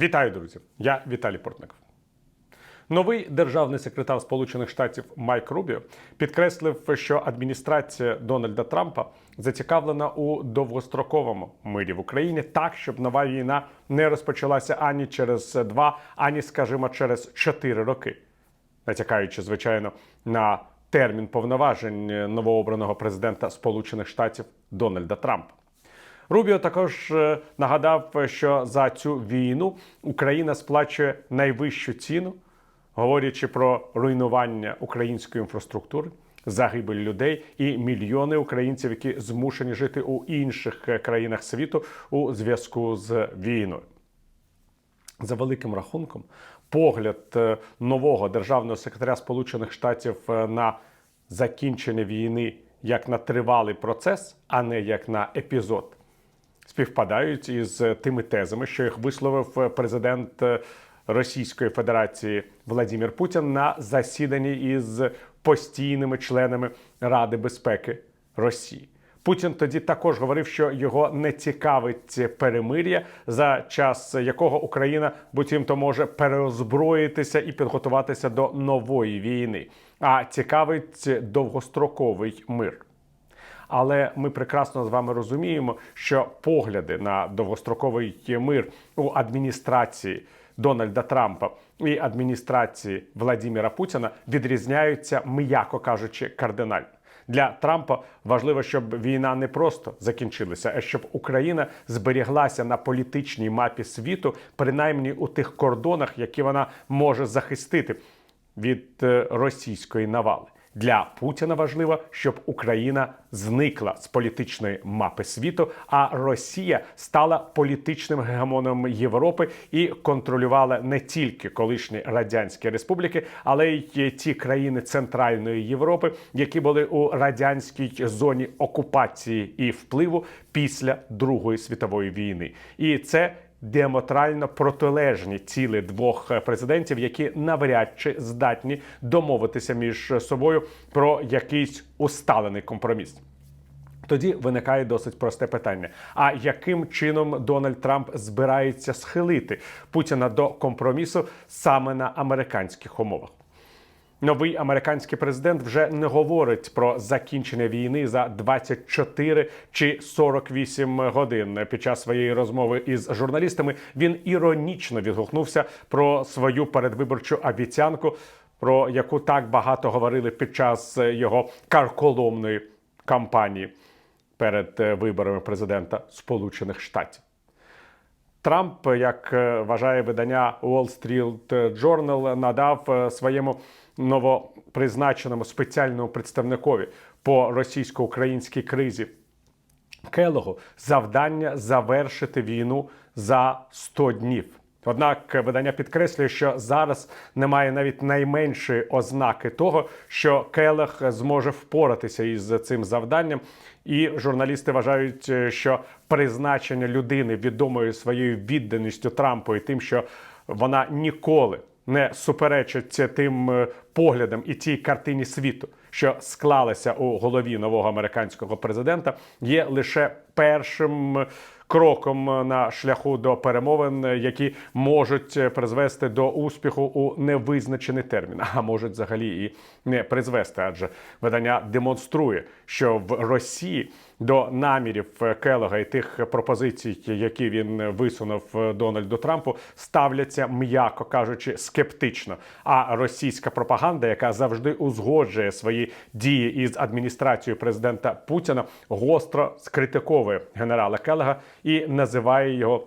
Вітаю, друзі! Я Віталій Портников. Новий державний секретар Сполучених Штатів Майк Рубіо підкреслив, що адміністрація Дональда Трампа зацікавлена у довгостроковому мирі в Україні так, щоб нова війна не розпочалася ані через два, ані, скажімо, через чотири роки, натякаючи, звичайно, на термін повноважень новообраного президента Сполучених Штатів Дональда Трампа. Рубіо також е, нагадав, що за цю війну Україна сплачує найвищу ціну, говорячи про руйнування української інфраструктури, загибель людей і мільйони українців, які змушені жити у інших е, країнах світу у зв'язку з війною. За великим рахунком, погляд е, нового державного секретаря Сполучених Штатів на закінчення війни як на тривалий процес, а не як на епізод, співпадають із тими тезами, що їх висловив президент е, Російської Федерації Владимир Путін на засіданні із постійними членами Ради безпеки Росії. Путін тоді також говорив, що його не цікавить перемир'я, за час якого Україна буцімто може переозброїтися і підготуватися до нової війни, а цікавить довгостроковий мир. Але ми прекрасно з вами розуміємо, що погляди на довгостроковий мир у адміністрації Дональда Трампа і адміністрації Владіміра Путіна відрізняються, м'яко кажучи, кардинально. Для Трампа важливо, щоб війна не просто закінчилася, а щоб Україна зберіглася на політичній мапі світу, принаймні у тих кордонах, які вона може захистити від е, російської навали. Для Путіна важливо, щоб Україна зникла з політичної мапи світу, а Росія стала політичним гегемоном Європи і контролювала не тільки колишні радянські республіки, але й ті країни Центральної Європи, які були у радянській зоні окупації і впливу після Другої світової війни. І це діаметрально протилежні цілі двох е, президентів, які навряд чи здатні домовитися між собою про якийсь усталений компроміс. Тоді виникає досить просте питання: а яким чином Дональд Трамп збирається схилити Путіна до компромісу саме на американських умовах? Новий американський президент вже не говорить про закінчення війни за 24 чи 48 годин. Під час своєї розмови із журналістами він іронічно відгукнувся про свою передвиборчу обіцянку, про яку так багато говорили під час його карколомної кампанії перед виборами президента Сполучених Штатів. Трамп, як е, вважає видання Wall Street Journal, надав е, своєму новопризначеному спеціальному представникові по російсько-українській кризі Келогу завдання завершити війну за 100 днів. Однак видання підкреслює, що зараз немає навіть найменшої ознаки того, що Келех зможе впоратися із цим завданням. І журналісти вважають, що призначення людини відомою своєю відданістю Трампу і тим, що вона ніколи не суперечить тим е, поглядам і тій картині світу, що склалася у голові нового американського президента, є лише першим кроком на шляху до перемовин, які можуть призвести до успіху у невизначений термін, а можуть взагалі і не призвести, адже видання демонструє, що в Росії до намірів Келога і тих пропозицій, які він висунув Дональду Трампу, ставляться, м'яко кажучи, скептично. А російська пропаганда, яка завжди узгоджує свої дії із адміністрацією президента Путіна, гостро скритиковує генерала Келега і називає його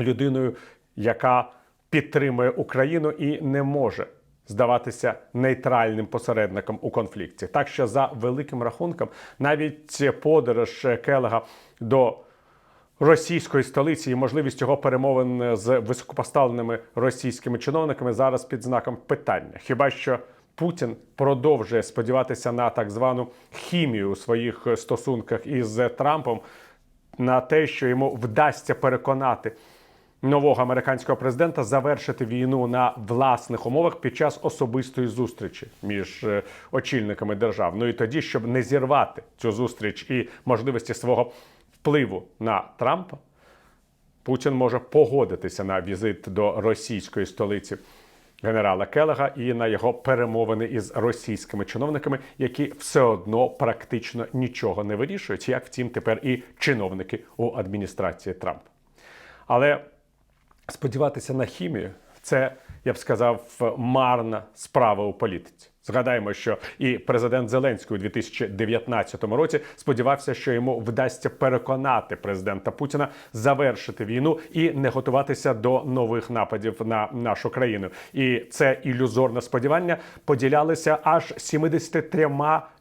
людиною, яка підтримує Україну і не може здаватися нейтральним посередником у конфлікті. Так що, за великим рахунком, навіть подорож Келега до російської столиці і можливість його перемовин з високопоставленими російськими чиновниками зараз під знаком питання. Хіба що Путін продовжує сподіватися на так звану хімію у своїх стосунках із Трампом, на те, що йому вдасться переконати нового американського президента завершити війну на власних умовах під час особистої зустрічі між е, очільниками держав. Ну і тоді, щоб не зірвати цю зустріч і можливості свого впливу на Трампа. Путін може погодитися на візит до російської столиці генерала Келега і на його перемовини із російськими чиновниками, які все одно практично нічого не вирішують, як втім тепер і чиновники у адміністрації Трампа. Але сподіватися на хімію це, я б сказав, марна справа у політиці. Згадаємо, що і президент Зеленський у 2019 році сподівався, що йому вдасться переконати президента Путіна завершити війну і не готуватися до нових нападів на нашу країну. І це ілюзорне сподівання поділялися аж 73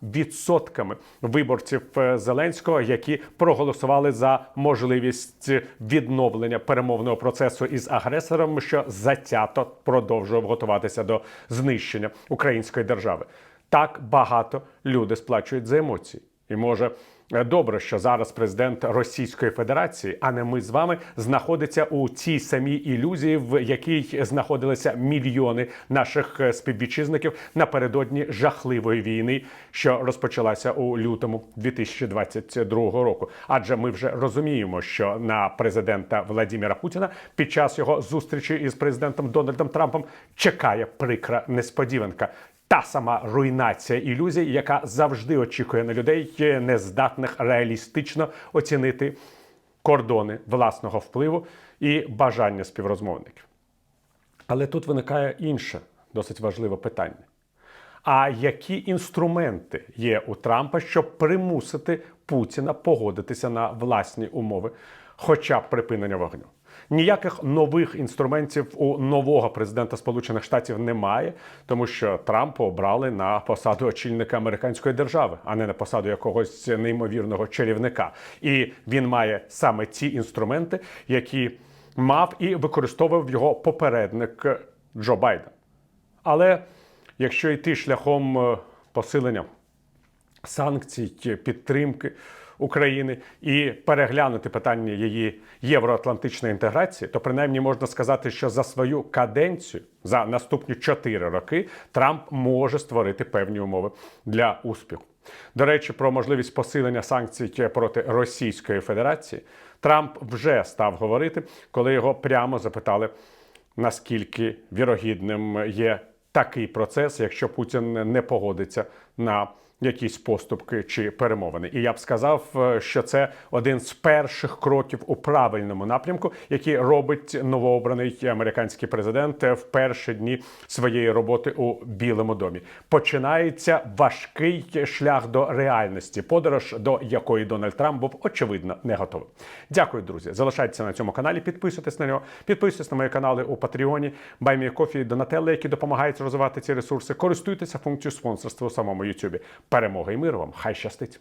відсотками виборців е, Зеленського, які проголосували за можливість відновлення перемовного процесу із агресором, що затято продовжував готуватися до знищення української держави. Так багато люди сплачують за емоції, і може. е, Добре, що зараз президент Російської Федерації, а не ми з вами, знаходиться у цій самій ілюзії, в якій знаходилися мільйони наших е, співвітчизників напередодні жахливої війни, що розпочалася у лютому 2022 року. Адже ми вже розуміємо, що на президента Владіміра Путіна під час його зустрічі із президентом Дональдом Трампом чекає прикра несподіванка. Та сама руйнація ілюзій, яка завжди очікує на людей, е, нездатних реалістично оцінити кордони власного впливу і бажання співрозмовників. Але тут виникає інше досить важливе питання. А які інструменти є у Трампа, щоб примусити Путіна погодитися на власні умови, хоча б припинення вогню? Ніяких нових інструментів у нового президента Сполучених Штатів немає, тому що Трампа обрали на посаду очільника американської держави, а не на посаду якогось неймовірного чарівника. І він має саме ті інструменти, які мав і використовував його попередник Джо Байден. Але якщо йти шляхом е, посилення санкцій, підтримки України і переглянути питання її євроатлантичної інтеграції, то принаймні можна сказати, що за свою каденцію за наступні 4 роки Трамп може створити певні умови для успіху. До речі, про можливість посилення санкцій проти Російської Федерації Трамп вже став говорити, коли його прямо запитали, наскільки вірогідним є такий процес, якщо Путін не погодиться на якісь поступки чи перемовини. І я б сказав, е, що це один з перших кроків у правильному напрямку, який робить новообраний американський президент в перші дні своєї роботи у Білому домі. Починається важкий шлях до реальності, подорож до якої Дональд Трамп був очевидно не готовий. Дякую, друзі. Залишайтеся на цьому каналі, підписуйтесь на нього, підписуйтесь на мої канали у Патреоні, Баймі Кофі, Донателли, які допомагають розвивати ці ресурси. Користуйтеся функцією спонсорства у самому Ютубі. Перемоги і миру вам! Хай щастить!